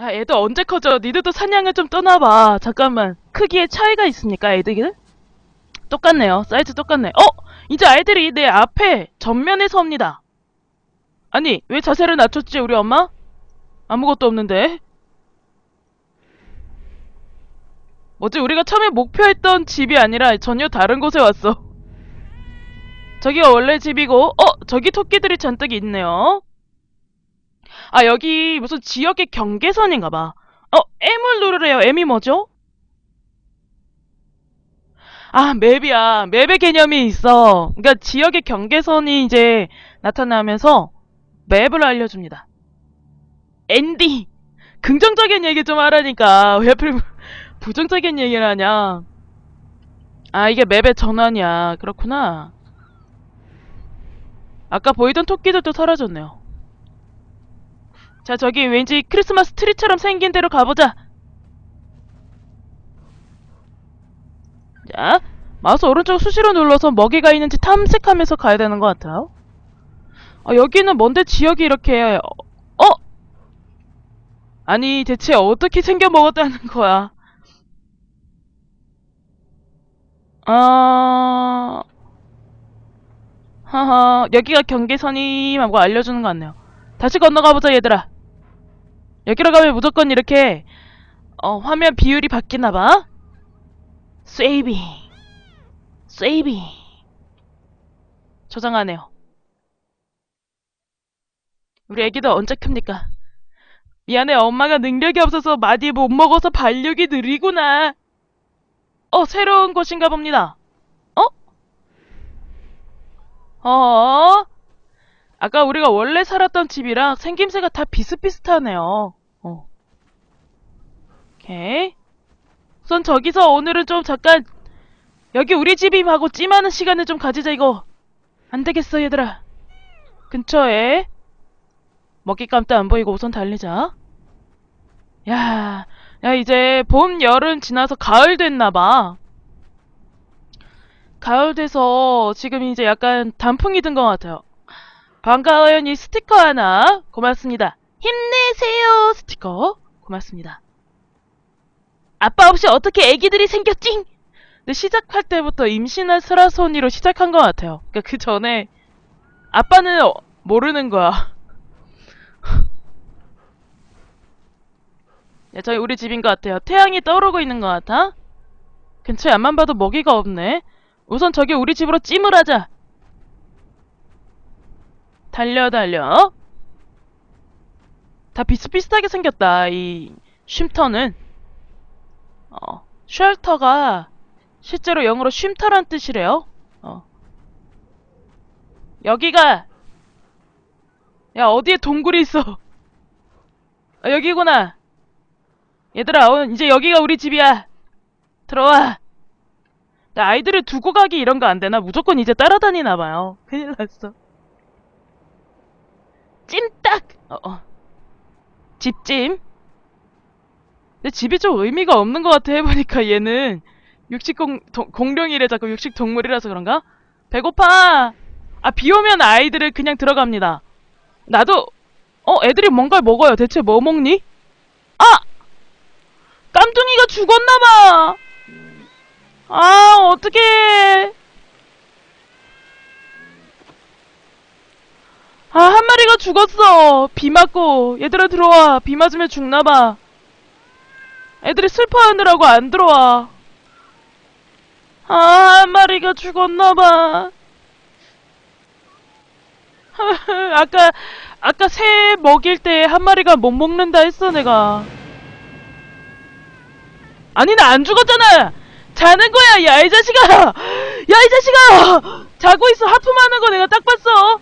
야, 애들 언제 커져? 니들도 사냥을 좀 떠나봐. 잠깐만. 크기에 차이가 있습니까, 애들? 똑같네요. 사이즈 똑같네. 어! 이제 아이들이 내 앞에 전면에 섭니다. 아니, 왜 자세를 낮췄지, 우리 엄마? 아무것도 없는데. 뭐지, 우리가 처음에 목표했던 집이 아니라 전혀 다른 곳에 왔어. 저기가 원래 집이고, 어! 저기 토끼들이 잔뜩 있네요. 아, 여기 무슨 지역의 경계선인가봐. 어, M을 누르래요. M이 뭐죠? 아, 맵이야. 맵의 개념이 있어. 그러니까 지역의 경계선이 이제 나타나면서 맵을 알려줍니다. 앤디! 긍정적인 얘기 좀 하라니까. 왜 하필 부정적인 얘기를 하냐. 아, 이게 맵의 전환이야. 그렇구나. 아까 보이던 토끼들도 사라졌네요. 자, 저기 왠지 크리스마스 트리처럼 생긴 데로 가보자. 자, 마우스 오른쪽 수시로 눌러서 먹이가 있는지 탐색하면서 가야 되는 것 같아요. 아, 여기는 뭔데 지역이 이렇게, 어? 어? 아니, 대체 어떻게 생겨 먹었다는 거야? 아, 하하, 여기가 경계선이라고 알려주는 것 같네요. 다시 건너가보자, 얘들아. 여기로 가면 무조건 이렇게, 어, 화면 비율이 바뀌나봐. 세이비. 세이비. 저장하네요. 우리 애기들 언제 큽니까? 미안해, 엄마가 능력이 없어서 많이 못 먹어서 발육이 느리구나. 어, 새로운 곳인가 봅니다. 어? 어? 아까 우리가 원래 살았던 집이랑 생김새가 다 비슷비슷하네요. 어. 오케이. 우선 저기서 오늘은 좀 잠깐 여기 우리 집임 하고 찜하는 시간을 좀 가지자 이거. 안 되겠어 얘들아. 근처에 먹잇감도 안 보이고 우선 달리자. 야, 야 이제 봄, 여름 지나서 가을 됐나봐. 가을 돼서 지금 이제 약간 단풍이 든 것 같아요. 반가워요, 이 스티커 하나. 고맙습니다. 힘내세요, 스티커. 고맙습니다. 아빠 없이 어떻게 애기들이 생겼지? 시작할 때부터 임신한 스라소니로 시작한 것 같아요. 그러니까 그 전에 아빠는 어- 모르는 거야. 야, 저희 우리 집인 것 같아요. 태양이 떠오르고 있는 것 같아. 근처에 앞만 봐도 먹이가 없네. 우선 저기 우리 집으로 찜을 하자. 달려 달려. 다 비슷비슷하게 생겼다. 이 쉼터는. 어, 쉘터가 실제로 영어로 쉼터란 뜻이래요. 어. 여기가 야 어디에 동굴이 있어? 아, 여기구나. 얘들아, 어, 이제 여기가 우리 집이야. 들어와. 나 아이들을 두고 가기 이런 거 안 되나? 무조건 이제 따라다니나 봐요. 큰일 났어. 찜딱! 어, 어. 집찜. 근데 집이 좀 의미가 없는 것 같아 해보니까 얘는 육식공 동- 공룡이래 자꾸 육식 동물이라서 그런가? 배고파. 아 비 오면 아이들을 그냥 들어갑니다. 나도 어 애들이 뭔가를 먹어요. 대체 뭐 먹니? 아 깜둥이가 죽었나봐. 아 어떡해. 아 한 마리가 죽었어. 비 맞고 얘들아 들어와. 비 맞으면 죽나봐. 애들이 슬퍼하느라고 안 들어와. 아, 한 마리가 죽었나봐. 아까, 아까 새 먹일 때 한 마리가 못 먹는다 했어, 내가. 아니, 나 안 죽었잖아! 자는 거야, 야, 이 자식아! 야, 이 자식아! 자고 있어, 하품하는 거 내가 딱 봤어!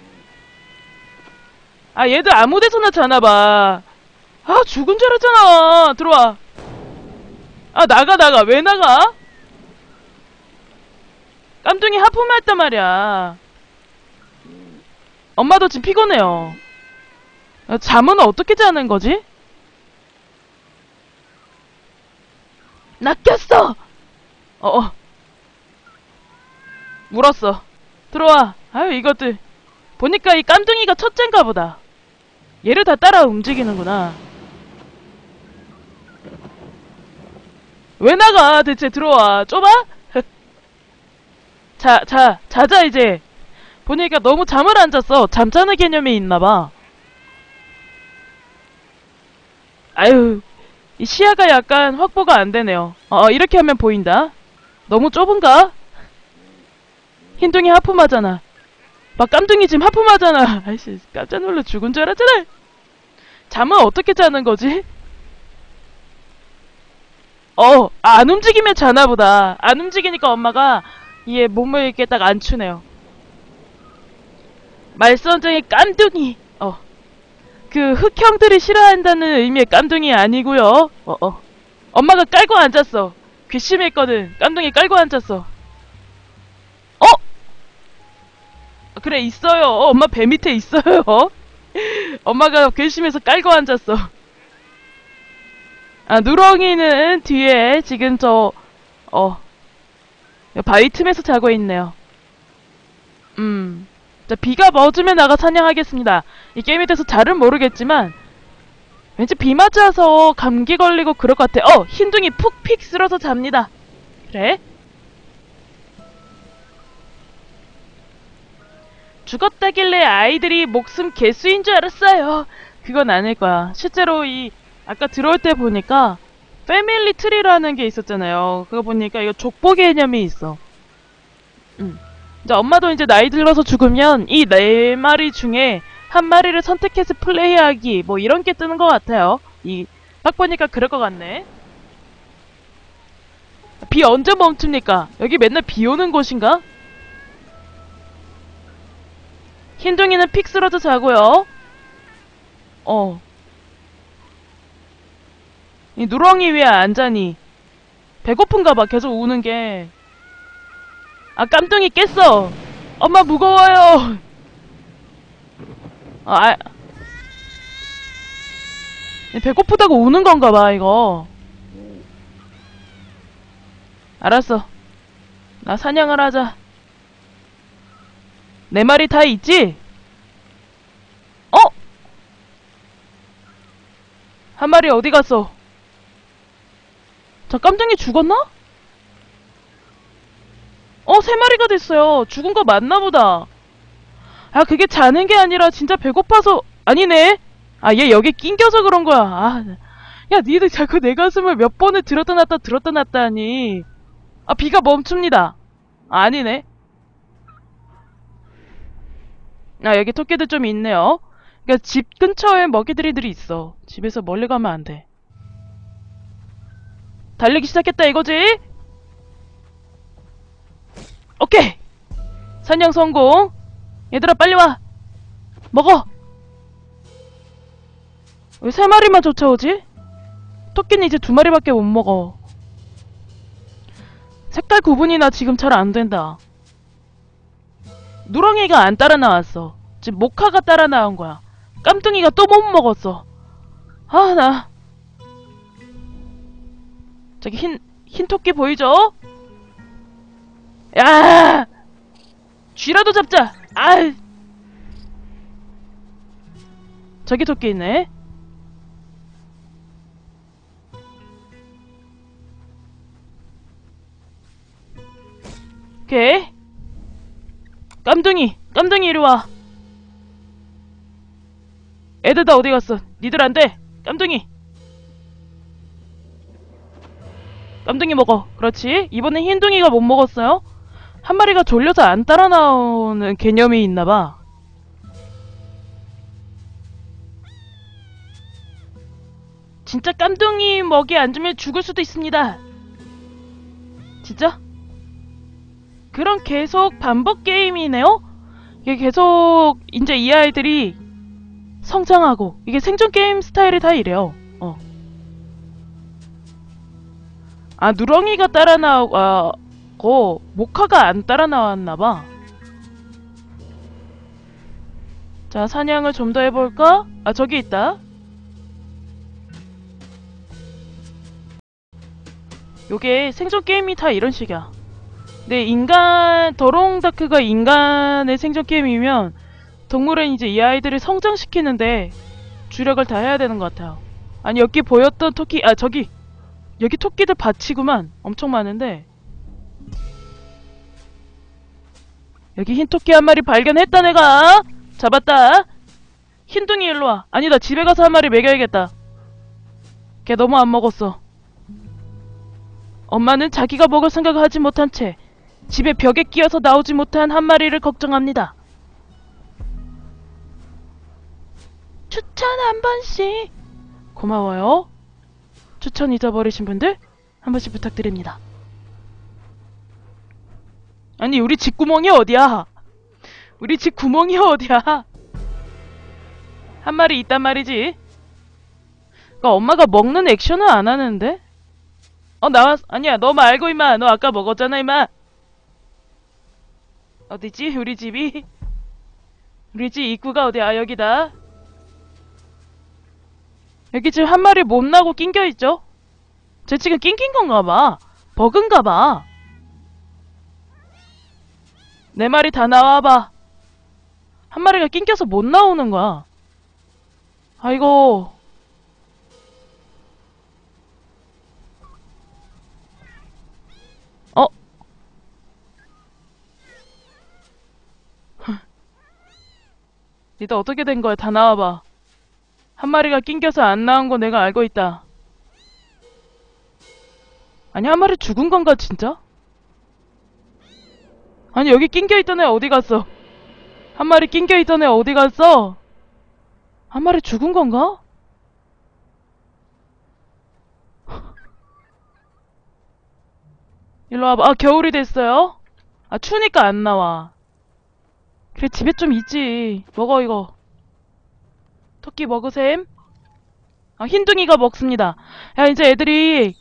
아, 얘들 아무 데서나 자나봐. 아, 죽은 줄 알았잖아! 들어와. 아, 나가, 나가. 왜 나가? 깜둥이 하품했단 말이야. 엄마도 지금 피곤해요. 아, 잠은 어떻게 자는 거지? 낚였어! 어, 어. 물었어. 들어와. 아유, 이것들. 보니까 이 깜둥이가 첫째인가 보다. 얘를 다 따라 움직이는구나. 왜 나가? 대체 들어와. 좁아? 자, 자, 자자, 이제. 보니까 너무 잠을 안 잤어. 잠자는 개념이 있나봐. 아유, 이 시야가 약간 확보가 안 되네요. 어, 이렇게 하면 보인다. 너무 좁은가? 흰둥이 하품하잖아. 막 깜둥이 지금 하품하잖아. 아이씨, 깜짝 놀라 죽은 줄 알았잖아. 잠은 어떻게 자는 거지? 어, 아, 안 움직이면 자나 보다. 안 움직이니까 엄마가 얘 몸을 이렇게 딱 안추네요. 말선장의 깜둥이. 어. 그 흑형들이 싫어한다는 의미의 깜둥이 아니고요. 어, 어. 엄마가 깔고 앉았어. 괘씸했거든. 깜둥이 깔고 앉았어. 어? 그래 있어요. 엄마 배 밑에 있어요. 엄마가 괘씸해서 깔고 앉았어. 아, 누렁이는 뒤에 지금 저, 어, 바위 틈에서 자고 있네요. 음. 자, 비가 멎으면 나가 사냥하겠습니다. 이 게임에 대해서 잘은 모르겠지만, 왠지 비 맞아서 감기 걸리고 그럴 것 같아. 어! 흰둥이 푹 픽 쓸어서 잡니다. 그래? 죽었다길래 아이들이 목숨 개수인 줄 알았어요. 그건 아닐 거야. 실제로 이 아까 들어올 때 보니까 패밀리 트리라는 게 있었잖아요. 그거 보니까 이거 족보 개념이 있어. 음. 이제 엄마도 이제 나이 들어서 죽으면 이 네 마리 중에 한 마리를 선택해서 플레이하기 뭐 이런 게 뜨는 것 같아요. 이 딱 보니까 그럴 것 같네. 비 언제 멈춥니까? 여기 맨날 비 오는 곳인가? 흰둥이는 픽 쓰러져 자고요. 어. 이 누렁이 왜안 자니? 배고픈가 봐. 계속 우는 게. 아, 깜둥이 깼어. 엄마 무거워요. 아, 아. 배고프다고 우는 건가 봐, 이거. 알았어. 나 사냥을 하자. 내 말이 다 있지? 어? 한 마리 어디 갔어? 저 깜둥이 죽었나? 어, 세 마리가 됐어요. 죽은 거 맞나 보다. 아, 그게 자는 게 아니라 진짜 배고파서, 아니네. 아, 얘 여기 낑겨서 그런 거야. 아, 야, 니들 자꾸 내 가슴을 몇 번을 들었다 놨다 들었다 놨다 하니. 아, 비가 멈춥니다. 아, 아니네. 아, 여기 토끼들 좀 있네요. 그니까 집 근처에 먹이들이들이 있어. 집에서 멀리 가면 안 돼. 달리기 시작했다 이거지? 오케이! 사냥 성공! 얘들아 빨리 와! 먹어! 왜 세 마리만 쫓아오지? 토끼는 이제 두 마리밖에 못 먹어. 색깔 구분이 나 지금 잘 안 된다. 누렁이가 안 따라 나왔어. 지금 모카가 따라 나온 거야. 깜둥이가 또 못 먹었어. 아, 나. 저기 흰, 흰 토끼 보이죠? 야! 쥐라도 잡자! 아 저기 토끼 있네. 오케이. 깜둥이! 깜둥이 이리 와! 애들 다 어디 갔어? 니들 안 돼! 깜둥이! 깜둥이 먹어. 그렇지. 이번엔 흰둥이가 못 먹었어요. 한 마리가 졸려서 안 따라 나오는 개념이 있나봐. 진짜 깜둥이 먹이 안 주면 죽을 수도 있습니다. 진짜? 그런 계속 반복 게임이네요? 이게 계속 이제 이 아이들이 성장하고 이게 생존 게임 스타일이 다 이래요. 어. 아 누렁이가 따라 나오고 모카가 안 따라 나왔나봐. 자 사냥을 좀 더 해볼까? 아 저기 있다. 요게 생존 게임이 다 이런 식이야. 네, 인간, 더롱 다크가 인간의 생존 게임이면 동물은 이제 이 아이들을 성장시키는데 주력을 다 해야 되는 것 같아요. 아니, 여기 보였던 토끼, 아, 저기! 여기 토끼들 밭이구만. 엄청 많은데. 여기 흰 토끼 한 마리 발견했다 내가. 잡았다. 흰둥이 일로 와. 아니다 집에 가서 한 마리 먹여야겠다. 걔 너무 안 먹었어. 엄마는 자기가 먹을 생각을 하지 못한 채 집에 벽에 끼어서 나오지 못한 한 마리를 걱정합니다. 추천 한 번씩. 고마워요. 추천 잊어버리신 분들 한 번씩 부탁드립니다. 아니 우리 집 구멍이 어디야? 우리 집 구멍이 어디야? 한 마리 있단 말이지. 그러니까 엄마가 먹는 액션은 안 하는데? 어 나왔 아니야 너 말고 임마 너 아까 먹었잖아 임마 어디지? 우리 집이? 우리 집 입구가 어디야 아, 여기다. 여기 지금 한 마리 못 나고 낑겨 있죠? 쟤 지금 낑긴 건가 봐. 버그인가 봐 내 말이 다 나와봐. 한 마리가 낑겨서 못 나오는 거야. 아이고 니들 어떻게 된 거야? 다 나와봐. 한 마리가 낑겨서 안 나온 거 내가 알고 있다. 아니, 한 마리 죽은 건가, 진짜? 아니, 여기 낑겨 있던 애 어디 갔어? 한 마리 낑겨 있던 애 어디 갔어? 한 마리 죽은 건가? 일로 와봐. 아, 겨울이 됐어요? 아, 추우니까 안 나와. 그래, 집에 좀 있지. 먹어, 이거. 토끼 먹으셈. 아, 흰둥이가 먹습니다. 야, 이제 애들이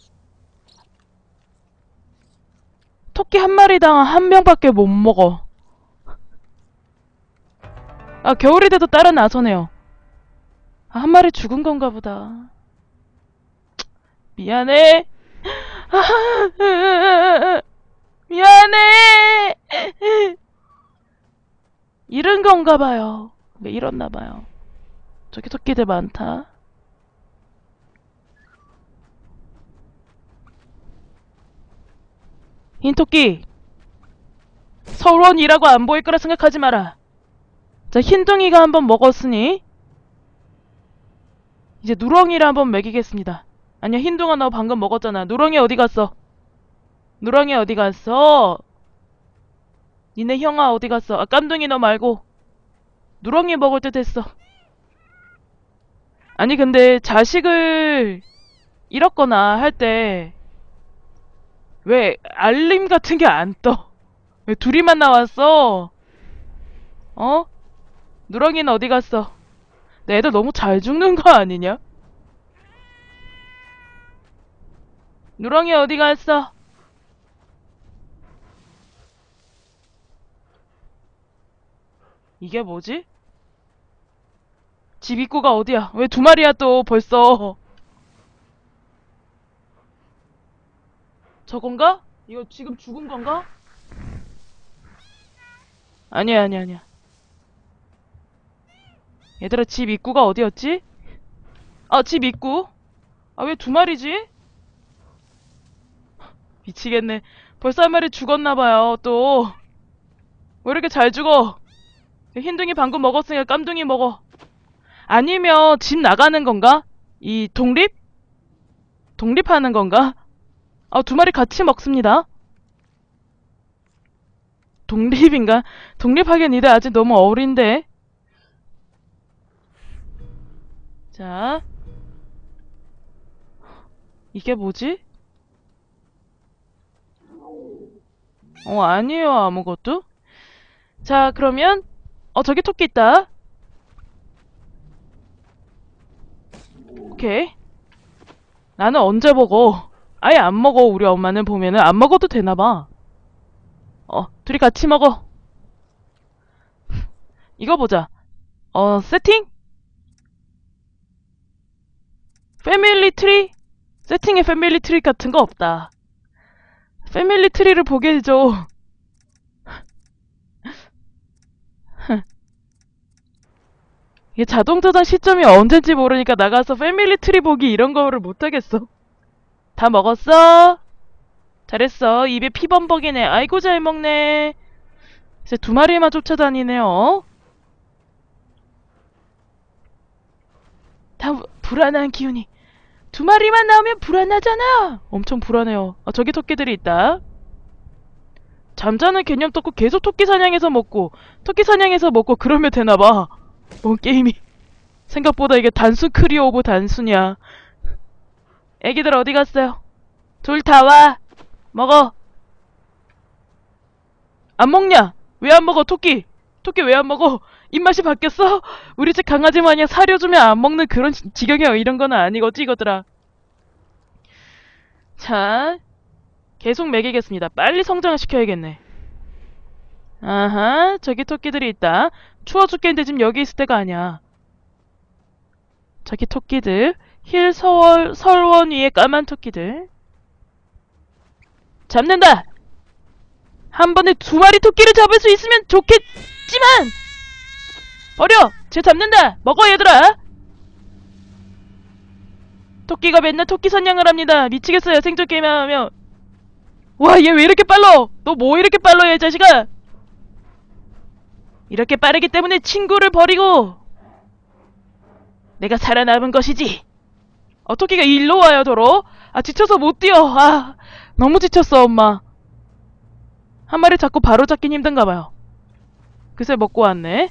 토끼 한 마리당 한 명밖에 못 먹어. 아, 겨울이 돼도 딸은 나서네요. 아, 한 마리 죽은 건가 보다. 미안해. 미안해. 잃은 건가 봐요. 왜 잃었나 봐요. 저기 토끼들 많다. 흰 토끼. 서론이라고 안 보일 거라 생각하지 마라. 자, 흰둥이가 한번 먹었으니 이제 누렁이를 한번 먹이겠습니다. 아니야, 흰둥아 너 방금 먹었잖아. 누렁이 어디 갔어? 누렁이 어디 갔어? 니네 형아 어디 갔어? 아, 깜둥이 너 말고. 누렁이 먹을 때 됐어. 아니, 근데 자식을 잃었거나 할 때, 왜 알림 같은 게 안 떠? 왜 둘이만 나왔어? 어? 누렁이는 어디 갔어? 내 애들 너무 잘 죽는 거 아니냐? 누렁이 어디 갔어? 이게 뭐지? 집 입구가 어디야? 왜 두 마리야 또 벌써? 저건가? 이거 지금 죽은 건가? 아니야 아니야 아니야 얘들아 집 입구가 어디였지? 아 집 입구 아 왜 두 마리지? 미치겠네 벌써 한 마리 죽었나봐요 또 왜 이렇게 잘 죽어 흰둥이 방금 먹었으니까 깜둥이 먹어 아니면 집 나가는 건가? 이 독립? 독립하는 건가? 아, 두 마리 같이 먹습니다. 독립인가? 독립하기엔 니들 아직 너무 어린데. 자. 이게 뭐지? 어, 아니에요, 아무것도. 자, 그러면, 어, 저기 토끼 있다. 오케이. 나는 언제 먹어? 아예 안 먹어, 우리 엄마는 보면은. 안 먹어도 되나봐. 어, 둘이 같이 먹어. 이거 보자. 어, 세팅? 패밀리 트리? 세팅에 패밀리 트리 같은 거 없다. 패밀리 트리를 보게 해줘. 이게 자동 저장 시점이 언젠지 모르니까 나가서 패밀리 트리 보기 이런 거를 못하겠어. 다 먹었어? 잘했어. 입에 피범벅이네. 아이고, 잘 먹네. 이제 두 마리만 쫓아다니네요. 다 불안한 기운이. 두 마리만 나오면 불안하잖아. 엄청 불안해요. 아, 저기 토끼들이 있다. 잠자는 개념 도 없고 계속 토끼 사냥해서 먹고 토끼 사냥해서 먹고 그러면 되나봐. 뭔 게임이. 생각보다 이게 단순 크리어 오브 단순이야. 애기들 어디 갔어요? 둘 다 와. 먹어. 안 먹냐? 왜 안 먹어, 토끼? 토끼 왜 안 먹어? 입맛이 바뀌었어? 우리 집 강아지 마냥 사료 주면 안 먹는 그런 지- 지경이야. 이런 거는 아니거지, 이거들아. 자, 계속 먹이겠습니다. 빨리 성장을 시켜야겠네. 아하, 저기 토끼들이 있다. 추워 죽겠는데 지금 여기 있을 때가 아니야. 저기 토끼들. 힐 서월, 설원 위에 까만 토끼들. 잡는다! 한 번에 두 마리 토끼를 잡을 수 있으면 좋겠지만! 버려! 쟤 잡는다! 먹어, 얘들아! 토끼가 맨날 토끼 사냥을 합니다. 미치겠어요, 생존 게임 하면. 와, 얘 왜 이렇게 빨라? 너 뭐 이렇게 빨라, 얘 자식아? 이렇게 빠르기 때문에 친구를 버리고 내가 살아남은 것이지. 어, 토끼가 일로 와요, 도로. 아, 지쳐서 못 뛰어. 아, 너무 지쳤어, 엄마. 한 마리 잡고 바로 잡긴 힘든가 봐요. 글쎄, 먹고 왔네.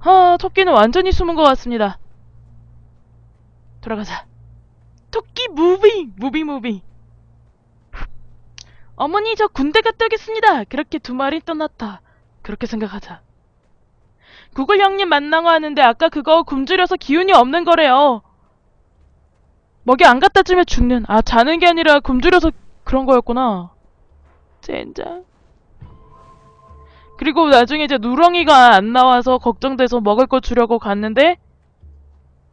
아, 토끼는 완전히 숨은 것 같습니다. 돌아가자. 토끼 무빙! 무빙, 무빙. 어머니, 저 군대 갔다 오겠습니다. 그렇게 두 마리 떠났다. 그렇게 생각하자. 구글 형님 만나고 하는데 아까 그거 굶주려서 기운이 없는 거래요. 먹이 안 갖다 주면 죽는. 아, 자는 게 아니라 굶주려서 그런 거였구나. 젠장. 그리고 나중에 이제 누렁이가 안 나와서 걱정돼서 먹을 거 주려고 갔는데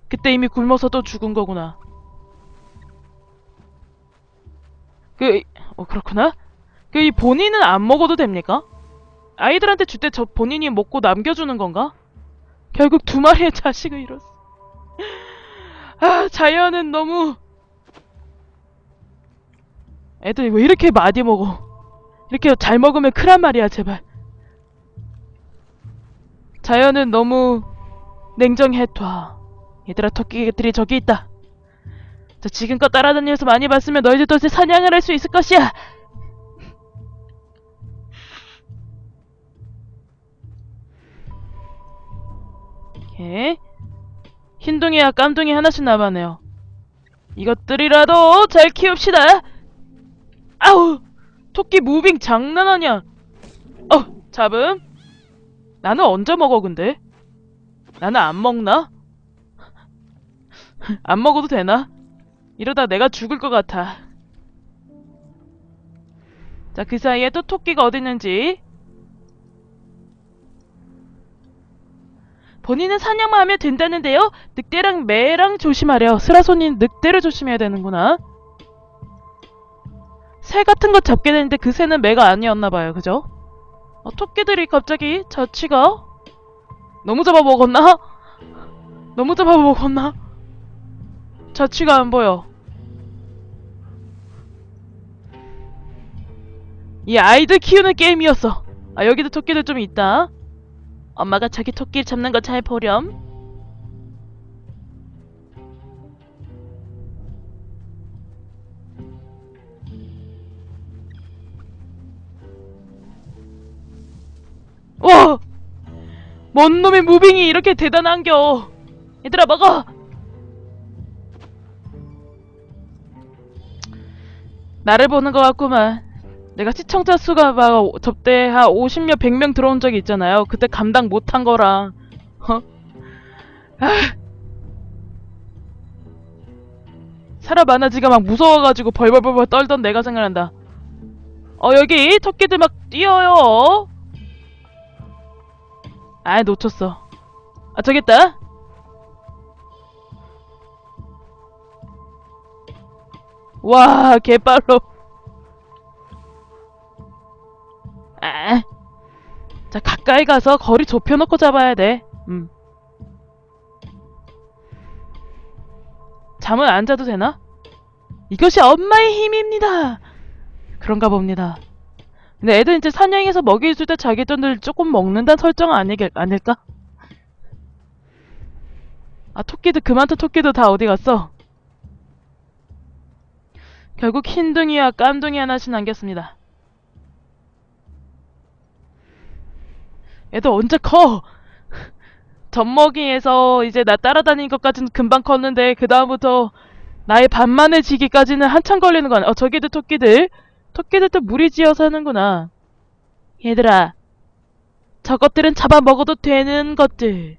그때 이미 굶어서 또 죽은 거구나. 그, 어, 그렇구나. 그, 이 본인은 안 먹어도 됩니까? 아이들한테 줄 때 저 본인이 먹고 남겨주는 건가? 결국 두 마리의 자식을 잃었어. 아, 자연은 너무. 애들 왜 이렇게 많이 먹어? 이렇게 잘 먹으면 크란 말이야, 제발. 자연은 너무 냉정해둬. 얘들아, 토끼들이 저기 있다. 저 지금껏 따라다니면서 많이 봤으면 너희들도 이제 사냥을 할 수 있을 것이야. 이렇게 흰둥이와 깜둥이 하나씩 남았네요. 이것들이라도 잘 키웁시다. 아우, 토끼 무빙 장난 아니야. 어, 잡음. 나는 언제 먹어 근데? 나는 안 먹나? 안 먹어도 되나? 이러다 내가 죽을 것 같아. 자, 그 사이에 또 토끼가 어디 있는지. 본인은 사냥만 하면 된다는데요? 늑대랑 매랑 조심하래요. 스라손인 늑대를 조심해야 되는구나. 새 같은 거 잡게 되는데 그 새는 매가 아니었나봐요. 그죠? 어, 토끼들이 갑자기 자취가 너무 잡아먹었나? 너무 잡아먹었나? 자취가 안 보여. 이 아이들 키우는 게임이었어. 아, 여기도 토끼들 좀 있다. 엄마가 자기 토끼 잡는 거 잘 보렴. 와! 뭔 놈의 무빙이 이렇게 대단한겨. 얘들아, 먹어! 나를 보는 것 같구만. 내가 시청자 수가 막 오- 접대 한 50명, 100명 들어온 적이 있잖아요. 그때 감당 못한 거랑, 어? 아. 사람 많아지가 막 무서워가지고 벌벌벌벌 떨던 내가 생각난다. 어, 여기 토끼들 막 뛰어요. 아, 놓쳤어. 아, 저기 있다. 와, 개빨로. 아. 자, 가까이 가서 거리 좁혀놓고 잡아야 돼. 음. 잠은 안 자도 되나? 이것이 엄마의 힘입니다. 그런가 봅니다. 근데 애들 이제 사냥해서 먹이 줄때 자기들을 조금 먹는다는 설정 아니, 아닐까? 아, 토끼들, 그만둔 토끼들 다 어디 갔어? 결국 흰둥이와 깜둥이 하나씩 남겼습니다. 애들 언제 커? 젖먹이에서 이제 나 따라다니는 것까지는 금방 컸는데 그 다음부터 나의 반만해지기까지는 한참 걸리는 거 아니야? 어 저기들 토끼들 토끼들도 무리지어 사는구나. 얘들아 저것들은 잡아먹어도 되는 것들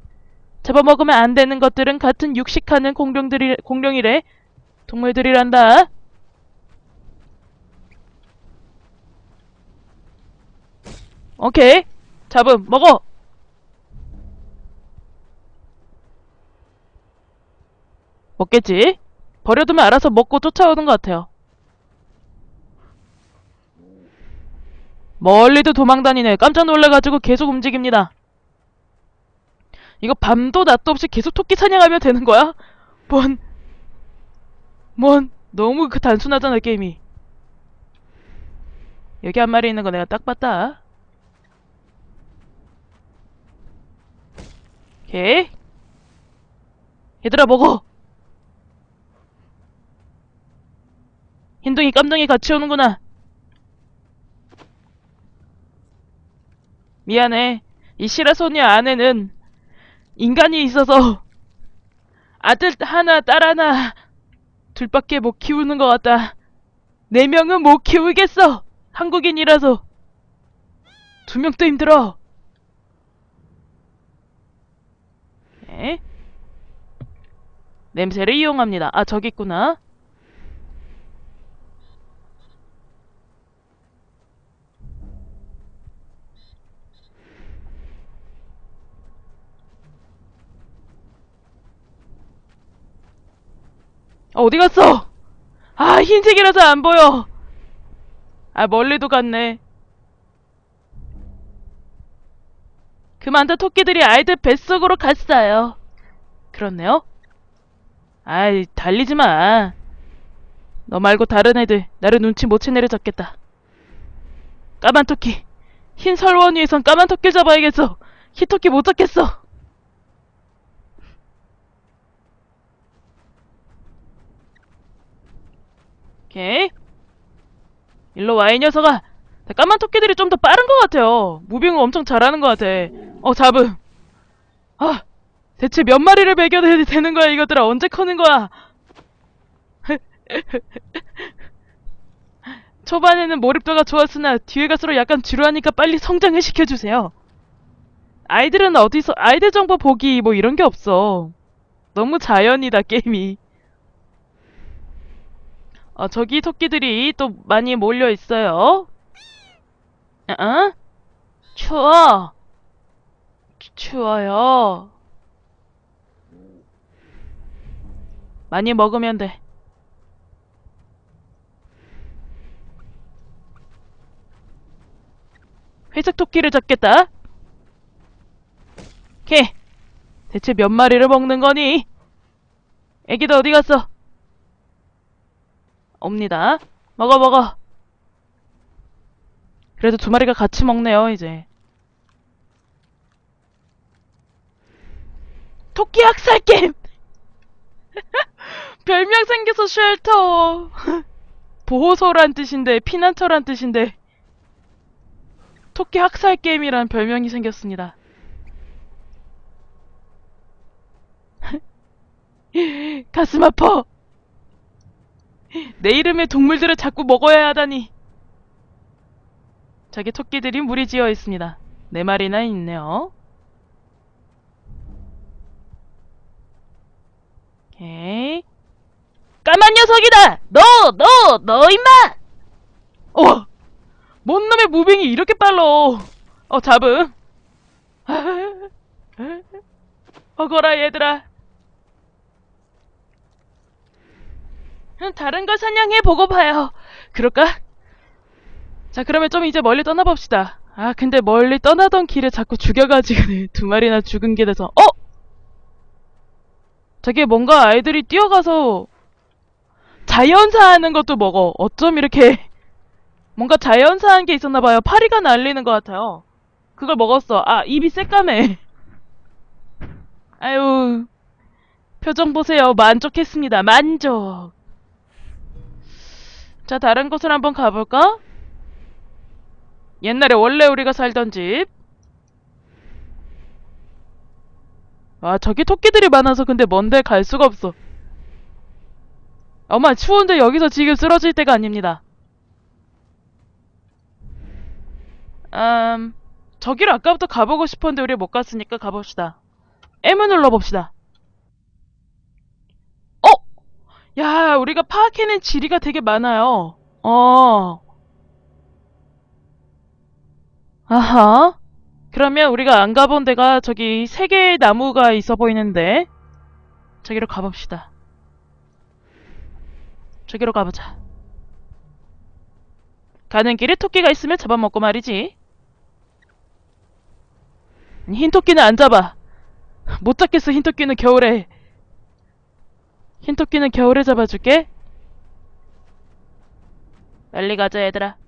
잡아먹으면 안 되는 것들은 같은 육식하는 공룡들이 공룡이래 동물들이란다. 오케이 잡음 먹어 먹겠지? 버려두면 알아서 먹고 쫓아오는 것 같아요. 멀리도 도망다니네. 깜짝 놀라가지고 계속 움직입니다. 이거 밤도 낮도 없이 계속 토끼 사냥하면 되는 거야? 뭔, 뭔, 너무 그 단순하잖아, 게임이. 여기 한 마리 있는 거 내가 딱 봤다. 오케이. 얘들아, 먹어! 흰둥이 깜둥이 같이 오는구나. 미안해. 이 시라소녀 안에는 인간이 있어서 아들 하나, 딸 하나, 둘밖에 못 키우는 것 같다. 네 명은 못 키우겠어. 한국인이라서. 두 명도 힘들어. 네. 냄새를 이용합니다. 아, 저기 있구나. 아, 어디 갔어? 아, 흰색이라서 안 보여. 아, 멀리도 갔네. 그만둔 토끼들이 아이들 뱃속으로 갔어요. 그렇네요. 아이, 달리지 마. 너 말고 다른 애들, 나를 눈치 못 채 내려 잡겠다. 까만 토끼. 흰 설원 위에선 까만 토끼 잡아야겠어. 흰 토끼 못 잡겠어. 오케이. 일로 와, 이 녀석아. 까만 토끼들이 좀 더 빠른 것 같아요. 무빙을 엄청 잘하는 것 같아. 어, 잡음. 아, 대체 몇 마리를 먹여야 되는 거야, 이것들아. 언제 커는 거야? 초반에는 몰입도가 좋았으나 뒤에 갈수록 약간 지루하니까 빨리 성장을 시켜주세요. 아이들은 어디서, 아이들 정보 보기 뭐 이런 게 없어. 너무 자연이다, 게임이. 어, 저기 토끼들이 또 많이 몰려 있어요. 어? 추워. 추, 추워요. 많이 먹으면 돼. 회색 토끼를 잡겠다. 오케이. 대체 몇 마리를 먹는 거니? 애기도 어디 갔어? 옵니다. 먹어 먹어. 그래도 두 마리가 같이 먹네요 이제. 토끼 학살 게임. 별명 생겨서 쉘터. 보호소란 뜻인데 피난처란 뜻인데 토끼 학살 게임이란 별명이 생겼습니다. 가슴 아파. 내 이름의 동물들을 자꾸 먹어야 하다니. 저기 토끼들이 무리지어 있습니다. 네 마리나 있네요. 오케이. 까만 녀석이다! 너! 너! 너 임마! 어! 뭔 놈의 무빙이 이렇게 빨라! 어, 잡음. 어거라, 얘들아. 다른 걸 사냥해 보고 봐요. 그럴까? 자, 그러면 좀 이제 멀리 떠나봅시다. 아, 근데 멀리 떠나던 길에 자꾸 죽여가지고 두 마리나 죽은 게 돼서, 어? 저게 뭔가 아이들이 뛰어가서 자연사 하는 것도 먹어. 어쩜 이렇게 뭔가 자연사한 게 있었나 봐요. 파리가 날리는 것 같아요. 그걸 먹었어. 아, 입이 새까매. 아유, 표정 보세요. 만족했습니다. 만족. 자, 다른 곳을 한번 가볼까? 옛날에 원래 우리가 살던 집. 아, 저기 토끼들이 많아서 근데 먼데 갈 수가 없어. 엄마, 추운데 여기서 지금 쓰러질 때가 아닙니다. 음, 저기를 아까부터 가보고 싶었는데 우리 못 갔으니까 가봅시다. M을 눌러봅시다. 어? 야, 우리가 파악해낸 지리가 되게 많아요. 어. 아하. 그러면 우리가 안 가본 데가 저기 세 개의 나무가 있어 보이는데 저기로 가봅시다. 저기로 가보자. 가는 길에 토끼가 있으면 잡아먹고 말이지. 흰 토끼는 안 잡아. 못 잡겠어, 흰 토끼는 겨울에. 흰 토끼는 겨울에 잡아줄게. 빨리 가자, 얘들아.